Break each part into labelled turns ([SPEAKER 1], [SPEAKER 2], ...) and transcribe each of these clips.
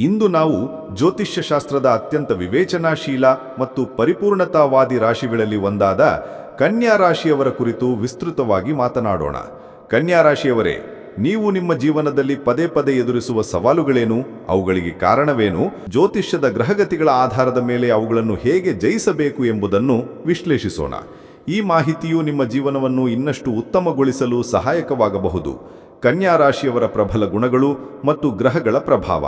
[SPEAKER 1] ಇಂದು ನಾವು ಜ್ಯೋತಿಷ್ಯ ಶಾಸ್ತ್ರದ ಅತ್ಯಂತ ವಿವೇಚನಾಶೀಲ ಮತ್ತು ಪರಿಪೂರ್ಣತಾವಾದಿ ರಾಶಿಗಳಲ್ಲಿ ಒಂದಾದ ಕನ್ಯಾ ರಾಶಿಯವರ ಕುರಿತು ವಿಸ್ತೃತವಾಗಿ ಮಾತನಾಡೋಣ. ಕನ್ಯಾ ರಾಶಿಯವರೇ, ನೀವು ನಿಮ್ಮ ಜೀವನದಲ್ಲಿ ಪದೇ ಪದೇ ಎದುರಿಸುವ ಸವಾಲುಗಳೇನು? ಅವುಗಳಿಗೆ ಕಾರಣವೇನು? ಜ್ಯೋತಿಷ್ಯದ ಗ್ರಹಗತಿಗಳ ಆಧಾರದ ಮೇಲೆ ಅವುಗಳನ್ನು ಹೇಗೆ ಜಯಿಸಬೇಕು ಎಂಬುದನ್ನು ವಿಶ್ಲೇಷಿಸೋಣ. ಈ ಮಾಹಿತಿಯು ನಿಮ್ಮ ಜೀವನವನ್ನು ಇನ್ನಷ್ಟು ಉತ್ತಮಗೊಳಿಸಲು ಸಹಾಯಕವಾಗಬಹುದು. ಕನ್ಯಾ ರಾಶಿಯವರ ಪ್ರಬಲ ಗುಣಗಳು ಮತ್ತು ಗ್ರಹಗಳ ಪ್ರಭಾವ.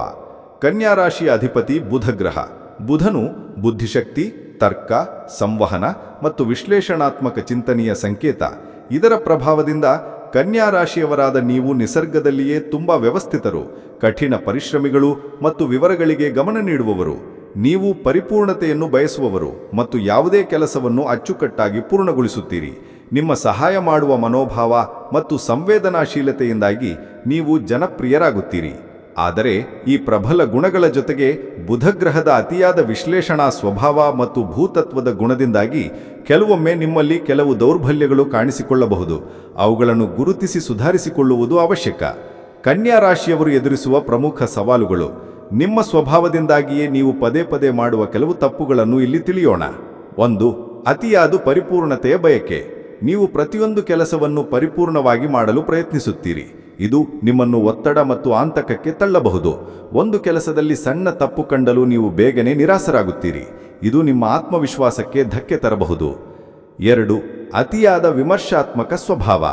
[SPEAKER 1] ಕನ್ಯಾ ರಾಶಿಯ ಅಧಿಪತಿ ಬುಧ ಗ್ರಹ ಬುಧನು ಬುದ್ಧಿಶಕ್ತಿ, ತರ್ಕ, ಸಂವಹನ ಮತ್ತು ವಿಶ್ಲೇಷಣಾತ್ಮಕ ಚಿಂತನೆಯ ಸಂಕೇತ. ಇದರ ಪ್ರಭಾವದಿಂದ ಕನ್ಯಾ ರಾಶಿಯವರಾದ ನೀವು ನಿಸರ್ಗದಲ್ಲಿಯೇ ತುಂಬ ವ್ಯವಸ್ಥಿತರು, ಕಠಿಣ ಪರಿಶ್ರಮಿಗಳು ಮತ್ತು ವಿವರಗಳಿಗೆ ಗಮನ ನೀಡುವವರು. ನೀವು ಪರಿಪೂರ್ಣತೆಯನ್ನು ಬಯಸುವವರು ಮತ್ತು ಯಾವುದೇ ಕೆಲಸವನ್ನು ಅಚ್ಚುಕಟ್ಟಾಗಿ ಪೂರ್ಣಗೊಳಿಸುತ್ತೀರಿ. ನಿಮ್ಮ ಸಹಾಯ ಮಾಡುವ ಮನೋಭಾವ ಮತ್ತು ಸಂವೇದನಾಶೀಲತೆಯಿಂದಾಗಿ ನೀವು ಜನಪ್ರಿಯರಾಗುತ್ತೀರಿ. ಆದರೆ ಈ ಪ್ರಬಲ ಗುಣಗಳ ಜೊತೆಗೆ ಬುಧಗ್ರಹದ ಅತಿಯಾದ ವಿಶ್ಲೇಷಣಾ ಸ್ವಭಾವ ಮತ್ತು ಭೂತತ್ವದ ಗುಣದಿಂದಾಗಿ ಕೆಲವೊಮ್ಮೆ ನಿಮ್ಮಲ್ಲಿ ಕೆಲವು ದೌರ್ಬಲ್ಯಗಳು ಕಾಣಿಸಿಕೊಳ್ಳಬಹುದು. ಅವುಗಳನ್ನು ಗುರುತಿಸಿ ಸುಧಾರಿಸಿಕೊಳ್ಳುವುದು ಅವಶ್ಯಕ. ಕನ್ಯಾ ರಾಶಿಯವರು ಎದುರಿಸುವ ಪ್ರಮುಖ ಸವಾಲುಗಳು. ನಿಮ್ಮ ಸ್ವಭಾವದಿಂದಾಗಿಯೇ ನೀವು ಪದೇ ಪದೇ ಮಾಡುವ ಕೆಲವು ತಪ್ಪುಗಳನ್ನು ಇಲ್ಲಿ ತಿಳಿಯೋಣ. ಒಂದು, ಅತಿಯಾದ ಪರಿಪೂರ್ಣತೆಯ ಬಯಕೆ. ನೀವು ಪ್ರತಿಯೊಂದು ಕೆಲಸವನ್ನು ಪರಿಪೂರ್ಣವಾಗಿ ಮಾಡಲು ಪ್ರಯತ್ನಿಸುತ್ತೀರಿ. ಇದು ನಿಮ್ಮನ್ನು ಒತ್ತಡ ಮತ್ತು ಆಂತಕಕ್ಕೆ ತಳ್ಳಬಹುದು. ಒಂದು ಕೆಲಸದಲ್ಲಿ ಸಣ್ಣ ತಪ್ಪು ಕಂಡಲು ನೀವು ಬೇಗನೆ ನಿರಾಸರಾಗುತ್ತೀರಿ ಇದು ನಿಮ್ಮ ಆತ್ಮವಿಶ್ವಾಸಕ್ಕೆ ಧಕ್ಕೆ ತರಬಹುದು. ಎರಡು, ಅತಿಯಾದ ವಿಮರ್ಶಾತ್ಮಕ ಸ್ವಭಾವ.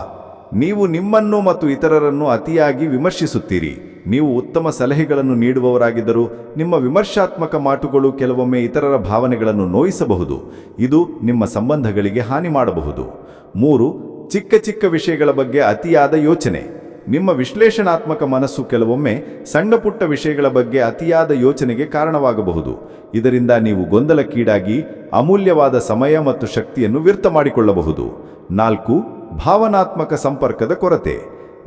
[SPEAKER 1] ನೀವು ನಿಮ್ಮನ್ನು ಮತ್ತು ಇತರರನ್ನು ಅತಿಯಾಗಿ ವಿಮರ್ಶಿಸುತ್ತೀರಿ. ನೀವು ಉತ್ತಮ ಸಲಹೆಗಳನ್ನು ನೀಡುವವರಾಗಿದ್ದರೂ ನಿಮ್ಮ ವಿಮರ್ಶಾತ್ಮಕ ಮಾತುಗಳು ಕೆಲವೊಮ್ಮೆ ಇತರರ ಭಾವನೆಗಳನ್ನು ನೋಯಿಸಬಹುದು. ಇದು ನಿಮ್ಮ ಸಂಬಂಧಗಳಿಗೆ ಹಾನಿ ಮಾಡಬಹುದು. ಮೂರು, ಚಿಕ್ಕ ಚಿಕ್ಕ ವಿಷಯಗಳ ಬಗ್ಗೆ ಅತಿಯಾದ ಯೋಚನೆ. ನಿಮ್ಮ ವಿಶ್ಲೇಷಣಾತ್ಮಕ ಮನಸ್ಸು ಕೆಲವೊಮ್ಮೆ ಸಣ್ಣ ಪುಟ್ಟ ವಿಷಯಗಳ ಬಗ್ಗೆ ಅತಿಯಾದ ಯೋಚನೆಗೆ ಕಾರಣವಾಗಬಹುದು. ಇದರಿಂದ ನೀವು ಗೊಂದಲಕ್ಕೀಡಾಗಿ ಅಮೂಲ್ಯವಾದ ಸಮಯ ಮತ್ತು ಶಕ್ತಿಯನ್ನು ವ್ಯರ್ಥ ಮಾಡಿಕೊಳ್ಳಬಹುದು. ನಾಲ್ಕು, ಭಾವನಾತ್ಮಕ ಸಂಪರ್ಕದ ಕೊರತೆ.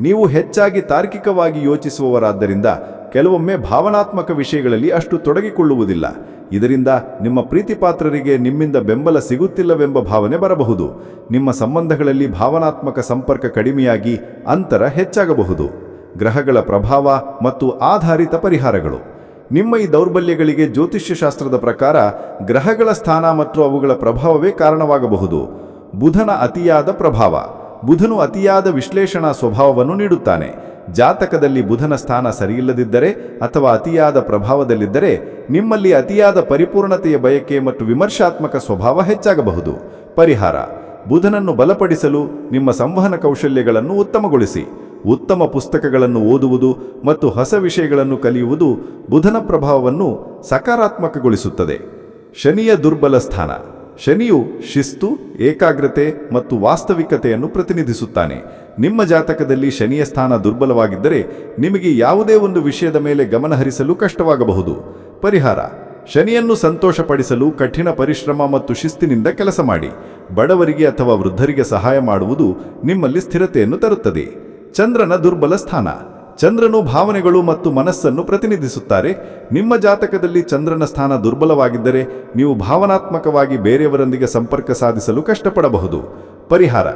[SPEAKER 1] ನೀವು ಹೆಚ್ಚಾಗಿ ತಾರ್ಕಿಕವಾಗಿ ಯೋಚಿಸುವವರಾದ್ದರಿಂದ ಕೆಲವೊಮ್ಮೆ ಭಾವನಾತ್ಮಕ ವಿಷಯಗಳಲ್ಲಿ ಅಷ್ಟು ತೊಡಗಿಕೊಳ್ಳುವುದಿಲ್ಲ. ಇದರಿಂದ ನಿಮ್ಮ ಪ್ರೀತಿಪಾತ್ರರಿಗೆ ನಿಮ್ಮಿಂದ ಬೆಂಬಲ ಸಿಗುತ್ತಿಲ್ಲವೆಂಬ ಭಾವನೆ ಬರಬಹುದು. ನಿಮ್ಮ ಸಂಬಂಧಗಳಲ್ಲಿ ಭಾವನಾತ್ಮಕ ಸಂಪರ್ಕ ಕಡಿಮೆಯಾಗಿ ಅಂತರ ಹೆಚ್ಚಾಗಬಹುದು. ಗ್ರಹಗಳ ಪ್ರಭಾವ ಮತ್ತು ಆಧಾರಿತ ಪರಿಹಾರಗಳು. ನಿಮ್ಮ ಈ ದೌರ್ಬಲ್ಯಗಳಿಗೆ ಜ್ಯೋತಿಷ್ಯಶಾಸ್ತ್ರದ ಪ್ರಕಾರ ಗ್ರಹಗಳ ಸ್ಥಾನ ಮತ್ತು ಅವುಗಳ ಪ್ರಭಾವವೇ ಕಾರಣವಾಗಬಹುದು. ಬುಧನ ಅತಿಯಾದ ಪ್ರಭಾವ. ಬುಧನು ಅತಿಯಾದ ವಿಶ್ಲೇಷಣಾ ಸ್ವಭಾವವನ್ನು ನೀಡುತ್ತಾನೆ. ಜಾತಕದಲ್ಲಿ ಬುಧನ ಸ್ಥಾನ ಸರಿಯಿಲ್ಲದಿದ್ದರೆ ಅಥವಾ ಅತಿಯಾದ ಪ್ರಭಾವದಲ್ಲಿದ್ದರೆ ನಿಮ್ಮಲ್ಲಿ ಅತಿಯಾದ ಪರಿಪೂರ್ಣತೆಯ ಬಯಕೆ ಮತ್ತು ವಿಮರ್ಶಾತ್ಮಕ ಸ್ವಭಾವ ಹೆಚ್ಚಾಗಬಹುದು. ಪರಿಹಾರ. ಬುಧನನ್ನು ಬಲಪಡಿಸಲು ನಿಮ್ಮ ಸಂವಹನ ಕೌಶಲ್ಯಗಳನ್ನು ಉತ್ತಮಗೊಳಿಸಿ. ಉತ್ತಮ ಪುಸ್ತಕಗಳನ್ನು ಓದುವುದು ಮತ್ತು ಹೊಸ ವಿಷಯಗಳನ್ನು ಕಲಿಯುವುದು ಬುಧನ ಪ್ರಭಾವವನ್ನು ಸಕಾರಾತ್ಮಕಗೊಳಿಸುತ್ತದೆ. ಶನಿಯ ದುರ್ಬಲ ಸ್ಥಾನ. ಶನಿಯು ಶಿಸ್ತು, ಏಕಾಗ್ರತೆ ಮತ್ತು ವಾಸ್ತವಿಕತೆಯನ್ನು ಪ್ರತಿನಿಧಿಸುತ್ತಾನೆ. ನಿಮ್ಮ ಜಾತಕದಲ್ಲಿ ಶನಿಯ ಸ್ಥಾನ ದುರ್ಬಲವಾಗಿದ್ದರೆ ನಿಮಗೆ ಯಾವುದೇ ಒಂದು ವಿಷಯದ ಮೇಲೆ ಗಮನಹರಿಸಲು ಕಷ್ಟವಾಗಬಹುದು. ಪರಿಹಾರ, ಶನಿಯನ್ನು ಸಂತೋಷಪಡಿಸಲು ಕಠಿಣ ಪರಿಶ್ರಮ ಮತ್ತು ಶಿಸ್ತಿನಿಂದ ಕೆಲಸ ಮಾಡಿ. ಬಡವರಿಗೆ ಅಥವಾ ವೃದ್ಧರಿಗೆ ಸಹಾಯ ಮಾಡುವುದು ನಿಮ್ಮಲ್ಲಿ ಸ್ಥಿರತೆಯನ್ನು ತರುತ್ತದೆ. ಚಂದ್ರನ ದುರ್ಬಲ ಸ್ಥಾನ, ಚಂದ್ರನು ಭಾವನೆಗಳು ಮತ್ತು ಮನಸ್ಸನ್ನು ಪ್ರತಿನಿಧಿಸುತ್ತಾರೆ. ನಿಮ್ಮ ಜಾತಕದಲ್ಲಿ ಚಂದ್ರನ ಸ್ಥಾನ ದುರ್ಬಲವಾಗಿದ್ದರೆ ನೀವು ಭಾವನಾತ್ಮಕವಾಗಿ ಬೇರೆಯವರೊಂದಿಗೆ ಸಂಪರ್ಕ ಸಾಧಿಸಲು ಕಷ್ಟಪಡಬಹುದು. ಪರಿಹಾರ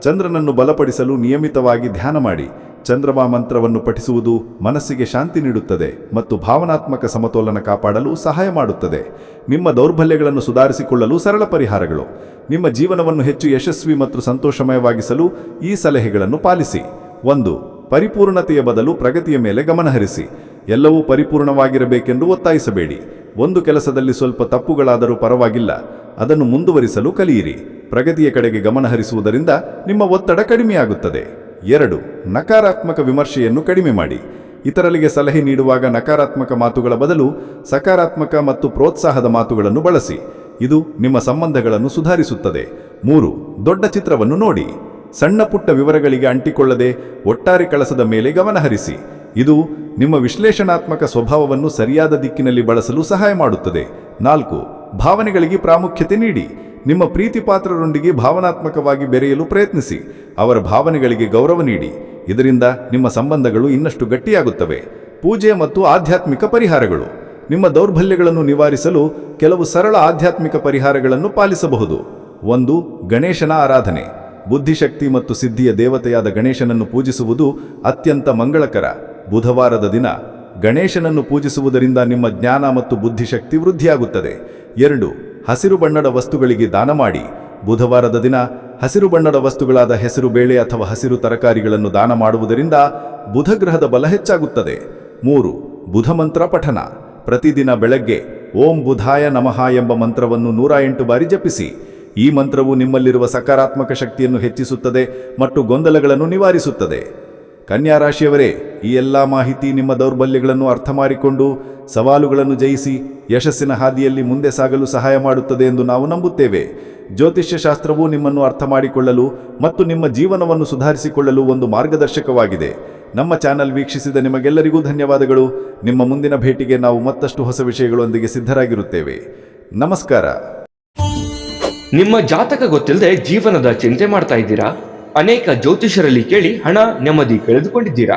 [SPEAKER 1] ಚಂದ್ರನನ್ನು ಬಲಪಡಿಸಲು ನಿಯಮಿತವಾಗಿ ಧ್ಯಾನ ಮಾಡಿ, ಚಂದ್ರಮಾ ಮಂತ್ರವನ್ನು ಪಠಿಸುವುದು ಮನಸ್ಸಿಗೆ ಶಾಂತಿ ನೀಡುತ್ತದೆ ಮತ್ತು ಭಾವನಾತ್ಮಕ ಸಮತೋಲನ ಕಾಪಾಡಲು ಸಹಾಯ ಮಾಡುತ್ತದೆ. ನಿಮ್ಮ ದೌರ್ಬಲ್ಯಗಳನ್ನು ಸುಧಾರಿಸಿಕೊಳ್ಳಲು ಸರಳ ಪರಿಹಾರಗಳು. ನಿಮ್ಮ ಜೀವನವನ್ನು ಹೆಚ್ಚು ಯಶಸ್ವಿ ಮತ್ತು ಸಂತೋಷಮಯವಾಗಿಸಲು ಈ ಸಲಹೆಗಳನ್ನು ಪಾಲಿಸಿ. ಒಂದು, ಪರಿಪೂರ್ಣತೆಯ ಬದಲು ಪ್ರಗತಿಯ ಮೇಲೆ ಗಮನಹರಿಸಿ ಎಲ್ಲವೂ ಪರಿಪೂರ್ಣವಾಗಿರಬೇಕೆಂದು ಒತ್ತಾಯಿಸಬೇಡಿ. ಒಂದು ಕೆಲಸದಲ್ಲಿ ಸ್ವಲ್ಪ ತಪ್ಪುಗಳಾದರೂ ಪರವಾಗಿಲ್ಲ. ಅದನ್ನು ಮುಂದುವರಿಸಲು ಕಲಿಯಿರಿ. ಪ್ರಗತಿಯ ಕಡೆಗೆ ಗಮನಹರಿಸುವುದರಿಂದ ನಿಮ್ಮ ಒತ್ತಡ ಕಡಿಮೆಯಾಗುತ್ತದೆ. ಎರಡು, ನಕಾರಾತ್ಮಕ ವಿಮರ್ಶೆಯನ್ನು ಕಡಿಮೆ ಮಾಡಿ. ಇತರರಿಗೆ ಸಲಹೆ ನೀಡುವಾಗ ನಕಾರಾತ್ಮಕ ಮಾತುಗಳ ಬದಲು ಸಕಾರಾತ್ಮಕ ಮತ್ತು ಪ್ರೋತ್ಸಾಹದ ಮಾತುಗಳನ್ನು ಬಳಸಿ. ಇದು ನಿಮ್ಮ ಸಂಬಂಧಗಳನ್ನು ಸುಧಾರಿಸುತ್ತದೆ. ಮೂರು, ದೊಡ್ಡ ಚಿತ್ರವನ್ನು ನೋಡಿ. ಸಣ್ಣ ಪುಟ್ಟ ವಿವರಗಳಿಗೆ ಅಂಟಿಕೊಳ್ಳದೆ ಒಟ್ಟಾರೆ ಕಳಸದ ಮೇಲೆ ಗಮನಹರಿಸಿ ಇದು ನಿಮ್ಮ ವಿಶ್ಲೇಷಣಾತ್ಮಕ ಸ್ವಭಾವವನ್ನು ಸರಿಯಾದ ದಿಕ್ಕಿನಲ್ಲಿ ಬಳಸಲು ಸಹಾಯ ಮಾಡುತ್ತದೆ. ನಾಲ್ಕು, ಭಾವನೆಗಳಿಗೆ ಪ್ರಾಮುಖ್ಯತೆ ನೀಡಿ. ನಿಮ್ಮ ಪ್ರೀತಿಪಾತ್ರರೊಂದಿಗೆ ಭಾವನಾತ್ಮಕವಾಗಿ ಬೆರೆಯಲು ಪ್ರಯತ್ನಿಸಿ. ಅವರ ಭಾವನೆಗಳಿಗೆ ಗೌರವ ನೀಡಿ. ಇದರಿಂದ ನಿಮ್ಮ ಸಂಬಂಧಗಳು ಇನ್ನಷ್ಟು ಗಟ್ಟಿಯಾಗುತ್ತವೆ. ಪೂಜೆ ಮತ್ತು ಆಧ್ಯಾತ್ಮಿಕ ಪರಿಹಾರಗಳು. ನಿಮ್ಮ ದೌರ್ಬಲ್ಯಗಳನ್ನು ನಿವಾರಿಸಲು ಕೆಲವು ಸರಳ ಆಧ್ಯಾತ್ಮಿಕ ಪರಿಹಾರಗಳನ್ನು ಪಾಲಿಸಬಹುದು. ಒಂದು, ಗಣೇಶನ ಆರಾಧನೆ. ಬುದ್ಧಿಶಕ್ತಿ ಮತ್ತು ಸಿದ್ಧಿಯ ದೇವತೆಯಾದ ಗಣೇಶನನ್ನು ಪೂಜಿಸುವುದು ಅತ್ಯಂತ ಮಂಗಳಕರ. ಬುಧವಾರದ ದಿನ. ಗಣೇಶನನ್ನು ಪೂಜಿಸುವುದರಿಂದ ನಿಮ್ಮ ಜ್ಞಾನ ಮತ್ತು ಬುದ್ಧಿಶಕ್ತಿ ವೃದ್ಧಿಯಾಗುತ್ತದೆ. ಎರಡು ಹಸಿರು ಬಣ್ಣದ ವಸ್ತುಗಳಿಗೆ ದಾನ ಮಾಡಿ. ಬುಧವಾರದ ದಿನ ಹಸಿರು ಬಣ್ಣದ ವಸ್ತುಗಳಾದ ಹೆಸರು ಬೇಳೆ ಅಥವಾ ಹಸಿರು ತರಕಾರಿಗಳನ್ನು ದಾನ ಮಾಡುವುದರಿಂದ ಬುಧ ಗ್ರಹದ ಬಲ ಹೆಚ್ಚಾಗುತ್ತದೆ. ಮೂರು, ಬುಧ ಮಂತ್ರ ಪಠನ ಪ್ರತಿದಿನ ಬೆಳಗ್ಗೆ ಓಂ ಬುಧಾಯ ನಮಃ ಎಂಬ ಮಂತ್ರವನ್ನು ನೂರ ಎಂಟು ಬಾರಿ ಜಪಿಸಿ. ಈ ಮಂತ್ರವು ನಿಮ್ಮಲ್ಲಿರುವ ಸಕಾರಾತ್ಮಕ ಶಕ್ತಿಯನ್ನು ಹೆಚ್ಚಿಸುತ್ತದೆ ಮತ್ತು ಗೊಂದಲಗಳನ್ನು ನಿವಾರಿಸುತ್ತದೆ. ಕನ್ಯಾ ರಾಶಿಯವರೇ ಈ ಎಲ್ಲ ಮಾಹಿತಿ ನಿಮ್ಮ ದೌರ್ಬಲ್ಯಗಳನ್ನು ಅರ್ಥ ಮಾಡಿಕೊಂಡು ಸವಾಲುಗಳನ್ನು ಜಯಿಸಿ ಯಶಸ್ಸಿನ ಹಾದಿಯಲ್ಲಿ ಮುಂದೆ ಸಾಗಲು ಸಹಾಯ ಮಾಡುತ್ತದೆ ಎಂದು ನಾವು ನಂಬುತ್ತೇವೆ. ಜ್ಯೋತಿಷ್ಯಶಾಸ್ತ್ರವು ನಿಮ್ಮನ್ನು ಅರ್ಥ ಮಾಡಿಕೊಳ್ಳಲು ಮತ್ತು ನಿಮ್ಮ ಜೀವನವನ್ನು ಸುಧಾರಿಸಿಕೊಳ್ಳಲು ಒಂದು ಮಾರ್ಗದರ್ಶಕವಾಗಿದೆ. ನಮ್ಮ ಚಾನಲ್ ವೀಕ್ಷಿಸಿದ ನಿಮಗೆಲ್ಲರಿಗೂ ಧನ್ಯವಾದಗಳು. ನಿಮ್ಮ ಮುಂದಿನ ಭೇಟಿಗೆ ನಾವು ಮತ್ತಷ್ಟು ಹೊಸ ವಿಷಯಗಳೊಂದಿಗೆ ಸಿದ್ಧರಾಗಿರುತ್ತೇವೆ. ನಮಸ್ಕಾರ.
[SPEAKER 2] ನಿಮ್ಮ ಜಾತಕ ಗೊತ್ತಿಲ್ಲದೆ ಜೀವನದ ಚಿಂತೆ ಮಾಡ್ತಾ ಇದ್ದೀರಾ? ಅನೇಕ ಜ್ಯೋತಿಷರಲ್ಲಿ ಕೇಳಿ ಹಣ ನೆಮ್ಮದಿ ಕಳೆದುಕೊಂಡಿದ್ದೀರಾ?